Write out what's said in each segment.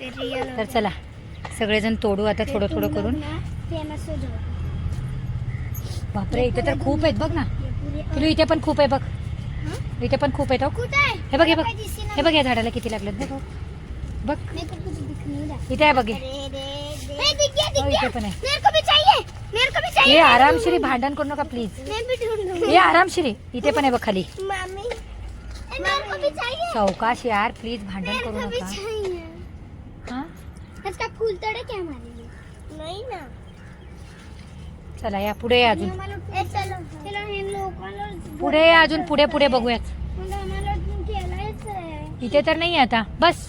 तर चला सगळेजण तोडू आता थोडं थोडं करून. बापरे इथे तर खूप आहेत बघ. ना. पिलू इथे पण खूप आहे बघ? इथे पण खूप आहेत हो. हे बघ हे बघ. हे बघ या झाडाला किती लागलेत बघ. बघ. इथे आहे बघ हे. इथे पण आहे. मेरे को भी चाहिए मेरे को भी चाहिए हे आरामशिरी भांडण करू नका प्लीज हे आरामशिरी. इथे पण आहे बघ खाली. सावकाश यार प्लीज भांडण करू नका. फूल तोड़े क्या हमारे लिए नहीं ना. चला या पुढे या अजून. ए, चलो. चलो हे लोकांना पुढे या अजून पुढे पुढे बघूयात. म्हणजे आम्हाला अजून खेळायचं आहे इथे तर नाही आता. बस.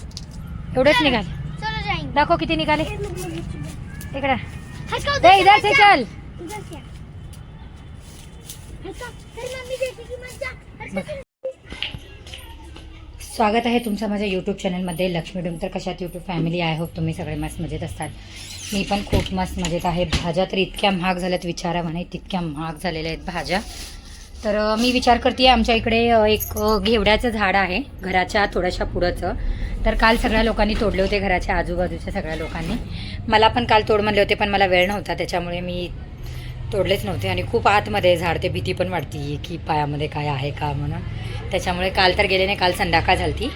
एवढेच निघाल. चलो दाखव किती निघाले. इकडे. दे इधर से. चल. इधर से. आ. हटका फिर मम्मी देती की मत जा हटका बघ. स्वागत आहे तुमचं माझ्या यूट्यूब चॅनलमध्ये लक्ष्मी डुम तर कशात यूट्यूब फॅमिली आय होप तुम्ही सगळे मस्त मजेत असतात. मी पण खूप मस्त मजेत आहे. भाज्या तर इतक्या महाग झाल्यात विचारा म्हणे. तितक्या महाग झालेल्या आहेत भाज्या. तर मी विचार करते आमच्या इकडे एक घेवड्याचं झाड आहे. घराच्या थोड्याशा पुढंचं. तर काल सगळ्या लोकांनी तोडले होते घराच्या आजूबाजूच्या सगळ्या लोकांनी. मला पण काल तोड म्हणले होते पण मला वेळ नव्हता. त्याच्यामुळे मी तोडलेच नव्हते. आणि खूप आतमध्ये झाड ते भीती पण वाटते की पायामध्ये काय आहे का म्हणून. त्याच्यामुळे काल तर गेले नाही काल संध्याकाळ झालती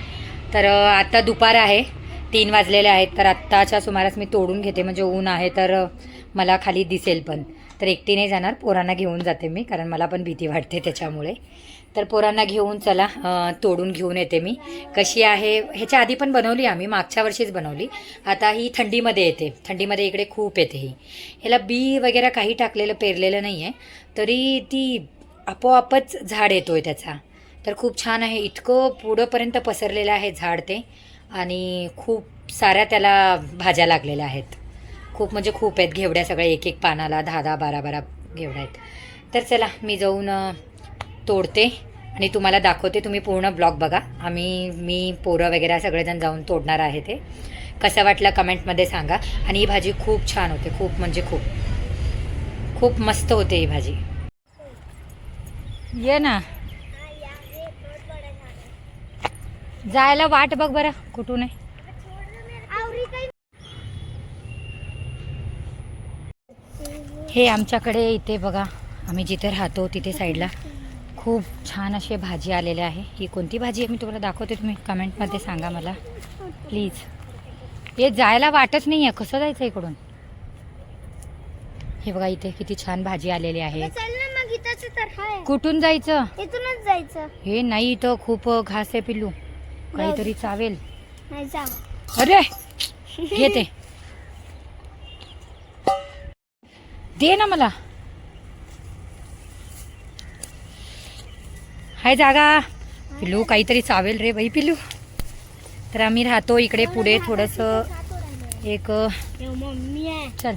तर आत्ता दुपार आहे तीन वाजलेले आहेत. तर आत्ताच्या सुमारास मी तोडून घेते म्हणजे ऊन आहे तर मला खाली दिसेल पण. तर एकटी नाही जाणार पोरांना घेऊन जाते मी कारण मला पण भीती वाटते त्याच्यामुळे. तर पोरांना घेऊन चला तोडून घेऊन येते मी. कशी आहे ह्याच्या आधी पण बनवली आम्ही मागच्या वर्षीच बनवली. आता ही थंडीमध्ये येते थंडीमध्ये इकडे खूप येते ही. ह्याला बी वगैरे काही टाकलेलं पेरलेलं नाही आहे तरी ती आपोआपच झाड येतो आहे त्याचा. तर खूप छान आहे. इतकं पुढंपर्यंत पसरलेलं आहे झाड ते आणि खूप साऱ्या त्याला भाज्या लागलेल्या आहेत. खूप म्हणजे खूप आहेत घेवड्या सगळ्या एक एक पानाला दहा दहा बारा बारा घेवड्या आहेत. तर चला मी जाऊन तोडते आणि तुम्हाला दाखवते. तुम्ही पूर्ण ब्लॉग बघा. आम्ही मी पोरं वगैरे सगळेजण जाऊन तोडणार आहे ते. कसं वाटलं कमेंटमध्ये सांगा. आणि ही भाजी खूप छान होते. खूप म्हणजे खूप. खूप मस्त होते ही भाजी. ये ना. जायला वाट बघ बरं कुठून आहे. हे आमच्याकडे इथे बघा आम्ही जिथे राहतो तिथे साईडला खूप छान असे भाजी आलेले आहे. ही कोणती भाजी आहे मी तुम्हाला दाखवते तुम्ही कमेंटमध्ये सांगा मला. प्लीज हे जायला वाटच नाही आहे कसं जायचं इकडून? हे बघा इथे किती छान भाजी आलेली आहे. कुठून जायचं? इथूनच जायचं. हे नाही इथं खूप घास आहे पिल्लू. काहीतरी चावेल. नाही अरे घेते दे. ना मला. हाय जागा. पिल्लू काहीतरी चावेल रे बाई पिल्लू. तर आम्ही राहतो इकडे पुढे थोडंसं एक मम्मी आहे. चल.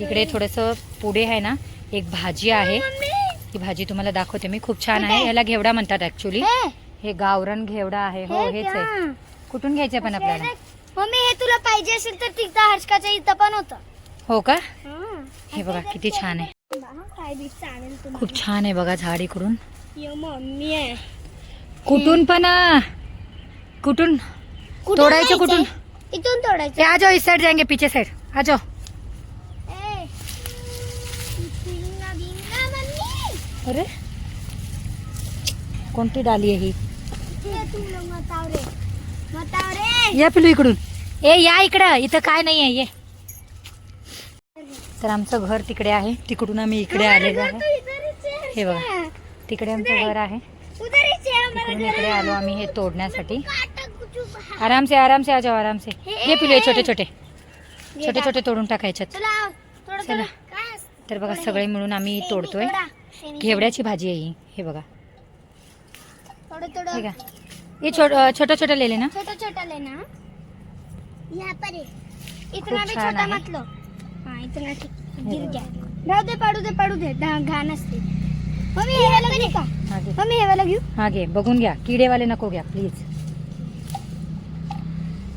इकडे थोडंसं पुढे आहे ना एक भाजी आहे. ही भाजी तुम्हाला दाखवते मी. खूप छान आहे. याला घेवडा म्हणतात ऍक्च्युली हे, हे गावरण घेवडा आहे हो हेच? आहे. कुठून घ्यायचं पण आपल्याला? मम्मी हे तुला पाहिजे असेल तर तिथं हर्षकाच्या इथं पण होतं. हो का? हे बघा किती छान आहे. काय बी चालेल तुम्हाला. खूप छान आहे बघा झाड इकडून यो मम्मी आहे. कुठून पण आ? कुठून? कुठून तोडायचं जायचंय? कुठून? इथून ए, तोडायचं. आ जाओ इस साइड जाएंगे पीछे साइड. आ जाओ ए, बिंगा, बिंगा, मम्मी अरे कोणती डाली आहे ही? या पिलू इकडून. ए या इकडं. इथं काय नाही आहे ये. तर आमचं घर तिकडे आहे. तिकडून आम्ही इकडे आलेलो आहे. ही है, हे बघा. तिकडे आमचं घर आहे. ही तिकडून इकडे आलो आम्ही हे तोडण्यासाठी. काटा कुचू बाहर। आराम से आराम से आ जाओ आराम से ये पिलू हे छोटे छोटे. छोटे. छोटे तोडून टाकायच्यात चला? तर बघा सगळे हे. मिळून आम्ही हे तोडतोय. हे. घेवड्याची भाजी आहे ही. हे बघा. थोडं हे। ये छोट छोटा छोटा ले लेना। छोटा छोटा लेना। यहाँ पर इतना भी छोटा मत लो। हाँ इतना गिर गया। राहू दे पाडू दे पाडू दे। घाण असते मम्मी हे वाला घेऊ का मम्मी हे वाला घेऊ हा घे बघून घ्या किडेवाले नको घ्या प्लीज़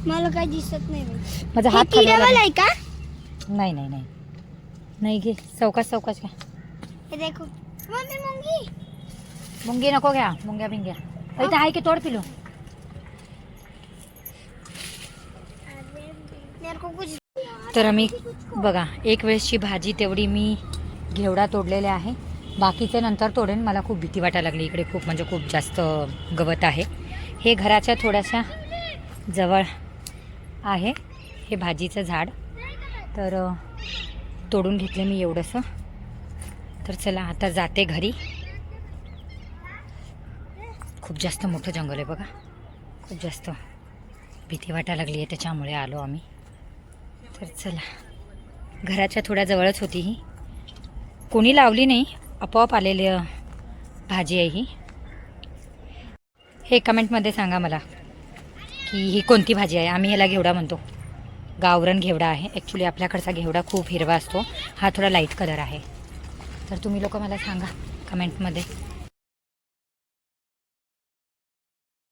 मला काही दिसत नाही। बाई. माझा हे हात खाली आला. किड्यावाला आहे का? नाही नाही नाही। नाही घे चौकाश चौकाश घ्या हे देखो। मम्मी मुंगी। मुंगी नको घ्या मुंग्या बिंग्या इथं आहे की तोड पिलो तर आम्ही बघा एक वेळेसची भाजी तेवढी मी घेवडा तोडलेले आहे. बाकीचे नंतर तोडेन. मला खूप भीती वाटायला लागली इकडे खूप म्हणजे खूप जास्त गवत आहे. हे घराच्या थोड्याशा जवळ आहे. हे भाजीचं झाड. तर तोडून घेतले मी एवढंसं. तर चला आता जाते घरी. खूप जास्त मोठं जंगल आहे बघा. खूप जास्त भीती वाटायला लागली आहे त्याच्यामुळे आलो आम्ही. तर चला. घराच्या थोड्या जवळच होती ही. कोणी लावली नाही आपोआप आलेली भाजी आहे ही. हे कमेंटमध्ये सांगा मला की ही कोणती भाजी आहे? आम्ही ह्याला घेवडा म्हणतो. गावरण घेवडा आहे. ॲक्च्युली आपल्याकडचा घेवडा खूप हिरवा असतो. हा थोडा लाइट कलर आहे. तर तुम्ही लोक मला सांगा कमेंटमध्ये.